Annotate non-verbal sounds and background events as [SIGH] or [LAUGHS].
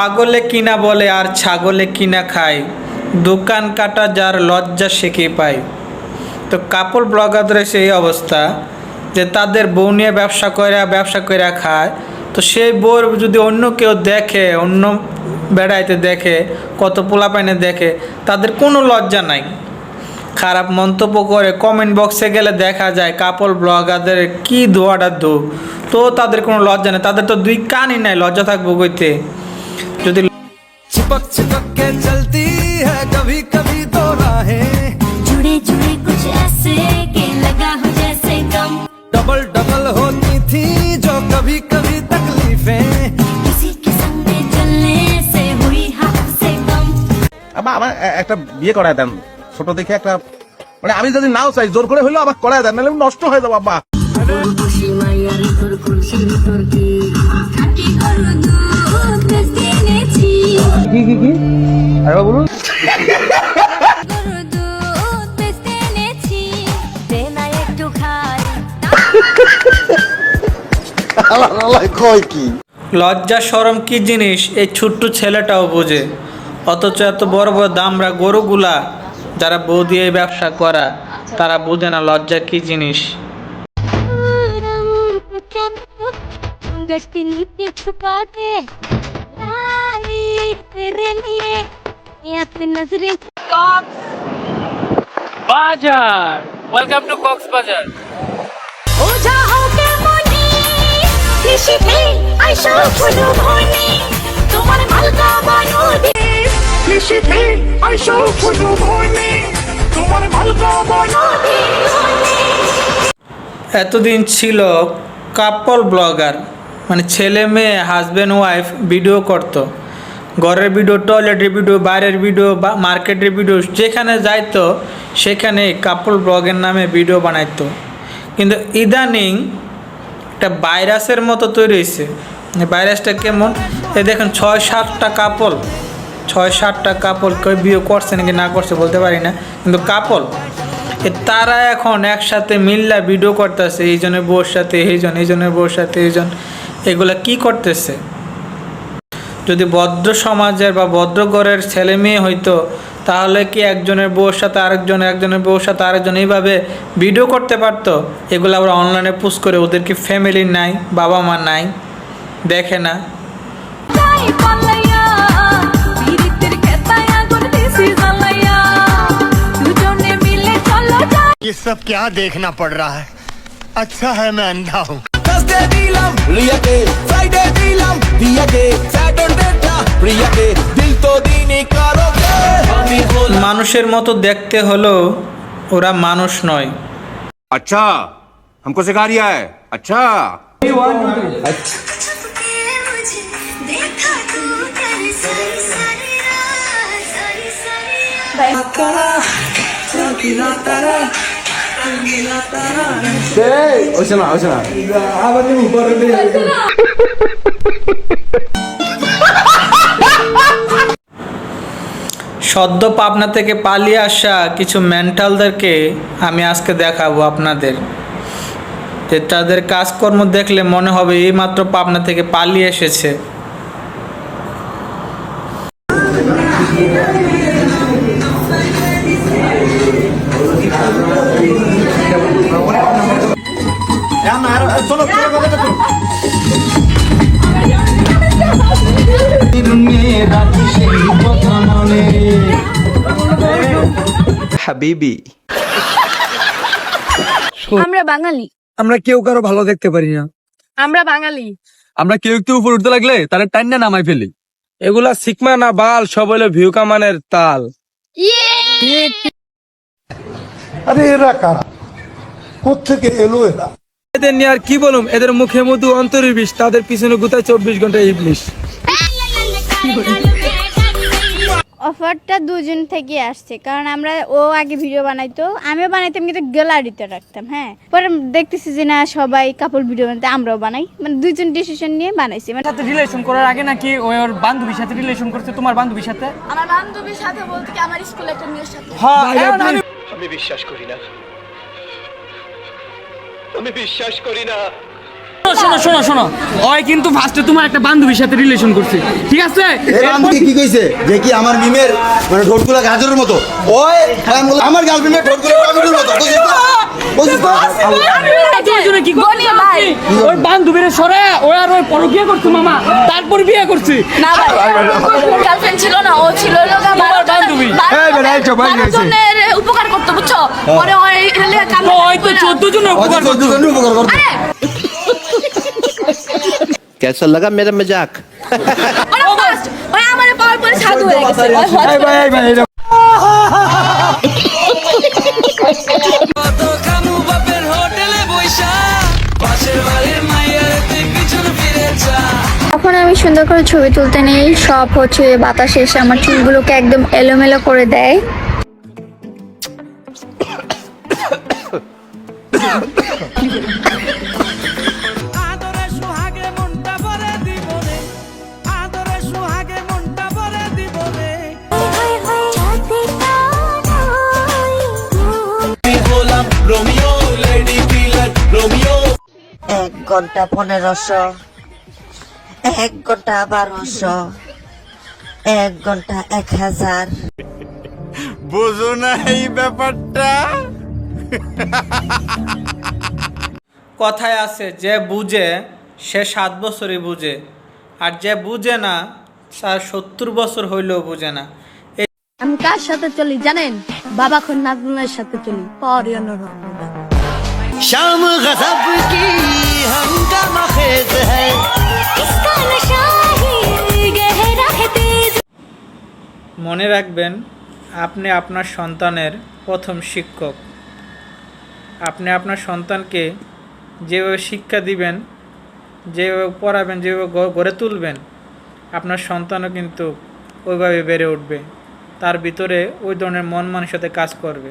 পাগলে কিনা বলে আর ছাগলে কিনা খায়। দোকান কাটা যার লজ্জা শেখে পায়। তো কাপড় ব্লগারদের সেই অবস্থা, যে তাদের বউ নিয়ে ব্যবসা করে ব্যবসা করে খায়। তো সেই বউর যদি অন্য কেউ দেখে, অন্য বেড়াইতে দেখে, কত পোলাপাইনে দেখে, তাদের কোনো লজ্জা নাই। খারাপ মন্তব্য করে কমেন্ট বক্সে গেলে দেখা যায় কাপড় ব্লগারদের কি ধোয়াটা দো তো তাদের কোনো লজ্জা নেই। তাদের তো দুই কানই নাই, লজ্জা থাকব কইতে। যদি चिपक चिपक के चलती है कभी कभी तो राहें जुड़े जुड़े कुछ ऐसे कि लगा हो जैसे गम डबल डबल होती थी जो कभी कभी तकलीफें किसी के संग में चलने से हुई हमसे कम আবার আমার এ- একটা বিয়ে করায় দেন ছোট দেখে একটা মানে আমি যদি নাও চাই জোর করে হইলেও আবার করায় দেন নাহলে আমি নষ্ট হয়ে যাবো আব্বা কি? লজ্জা সরম কি জিনিস? এই ছোট্ট ছেলেটাও বোঝে। অথচ এত বড় বড় দামরা গরুগুলা যারা বউ দিয়ে ব্যবসা করা তারা বোঝে না লজ্জা কি জিনিস। বাজার। ওয়েলকাম টু কক্সবাজার তোমার মালকা তোমার মালকা এতদিন ছিল কাপল ব্লগার মানে ছেলে মেয়ে হাজব্যান্ড ওয়াইফ ভিডিও করতো। ঘরের ভিডিও টয়লেটের ভিডিও বাইরের ভিডিও বা মার্কেটের ভিডিও যেখানে যাইতো সেখানে কাপল ব্লগের নামে ভিডিও বানাইতো। কিন্তু ইদানিং একটা ভাইরাসের মতো তৈরি হয়েছে। ভাইরাসটা কেমন? এ দেখুন, ছয় সাতটা কাপল। ছয় সাতটা কাপল কেউ বিয়ে করছে নাকি না করছে বলতে পারি না, কিন্তু কাপল। এ তারা এখন একসাথে মিল্লা ভিডিও করতেছে, এই জনের বউর সাথে, এই জন, এই জনের বউর সাথে, এই জন। এগুলা কি করতেছে? যদি ভদ্র সমাজের বা ভদ্র ঘরের ছেলে মেয়ে হইতো তাহলে কি একজনের বউর সাথে আরেকজন একজনের বউর সাথে আরেকজন এইভাবে ভিডিও করতে পারতো এগুলো আবার অনলাইনে পোস্ট করে ওদের কি ফ্যামিলি নাই বাবা মা নাই দেখে না যাই পালাইয়া বিরিতির খেতায়া গুনতি সিজালাইয়া দুজনে মিলে চলো যাই ये सब क्या देखना पड़ रहा है अच्छा है मैं अंधा हूँ थर्सडे दिलम प्रियके फ्राइडे दिलम दियके सैटरडे टा प्रियके दिल तो दीनी करोगे আমি বল মানুষের মতো দেখতে হলেও ওরা মানুষ নয় अच्छा हमको सिखा रिया है अच्छा देखा तू कर सारी सारी रात सारी [LAUGHS] সদ্য পাবনা থেকে পালিয়ে আসা কিছু মেন্টালদেরকে আমি আজকে দেখাবো আপনাদের। যে তাদের কাজকর্ম দেখলে মনে হবে এই মাত্র পাবনা থেকে পালিয়ে এসেছে। হাবিবি। আমরা বাঙালি। আমরা কেউ কারও ভালো দেখতে পারি না। আমরা বাঙালি। আমরা কেউ একটু উপর উঠতে লাগলে তারা টাইন নামাই ফেলি। এগুলা সিকমা না বাল সব হলো ভিউ কামানের তাল। আরে এরা কারা? কোথেকে এলো এরা? এদের নিয়ে আর কি বলুম? এদের মুখে মধু অন্তরিবিষ তাদের পিছনে গুতায় চব্বিশ ঘণ্টা ইবলিশ। অফারটা দুজন থেকে আসছে কারণ আমরা ও আগে ভিডিও বানাইতো আমিও বানাইতাম কিন্তু গ্যালারিতে রাখতাম হ্যাঁ? পরে দেখতেছি যে না সবাই কাপড় ভিডিও বানাতে আমরাও বানাই। মানে দুইজন ডিসিশন নিয়ে বানাইছি মানে সাথে রিলেশন করার আগে নাকি ওই ওর বান্ধবীর সাথে রিলেশন করছে তোমার বান্ধবীর সাথে? আমার বান্ধবীর সাথে বলতে কি আমার স্কুলে একটা মেয়ের সাথে? হ্যাঁ আমি বিশ্বাস করি না। আমি বিশ্বাস করি না। শোনো শোনো শোনো ওই কিন্তু ফার্স্টে তোমার একটা বান্ধবীর সাথে রিলেশন করছে। ঠিক আছে? বান্ধবী কি কইছে? যে কি আমার মিমের মানে ঠোঁটগুলো গাজরের মতো। ওই আমার গার্লফ্রেন্ডের ঠোঁটগুলো টমেটোর মতো। বুঝিস তো? বুঝিস তো? দুজনে কি করছে ওই বান্ধবীর সরে ওই আর ওই পরকিয়া করছে মামা। তারপর বিয়ে করছে। না ভাই গার্লফ্রেন্ড ছিল না ও ছিল লগা তোমার বান্ধবী। জনের উপকার করতে বুঝছ? পরে ওই হেলে কাম ওই তো চোদ্দ জন উপকার জন উপকার করতো। ভাই ভাই ভাই এটা তখন আমি সুন্দর করে ছবি তুলতে নেই সব হচ্ছে বাতাস এসে আমার চুলগুলোকে একদম এলোমেলো করে দেয়। ঘণ্টা পনেরোশো এক ঘণ্টা বারোশো এক ঘণ্টা এক হাজার। বুঝো না এই ব্যাপারটা? কথায় আছে যে বুঝে সে সাত বছরই বুঝে। আর যে বুঝে না তার সত্তর বছর হইলেও বুঝে না। আমি কার সাথে চলি জানেন? বাবা খুন নাজমুলের সাথে চলি। পরে অন্যরকম शाम गजब की हंगामा खेज है মনে রাখবেন আপনি আপনার সন্তানের প্রথম শিক্ষক আপনি আপনার সন্তানকে যেভাবে শিক্ষা দিবেন যেভাবে পড়াবেন যেভাবে গ- গড়ে তুলবেন আপনার সন্তানও কিন্তু ওইভাবে বেড়ে উঠবে তার ভিতরে ওই ধরনের মন মানসিকতা কাজ করবে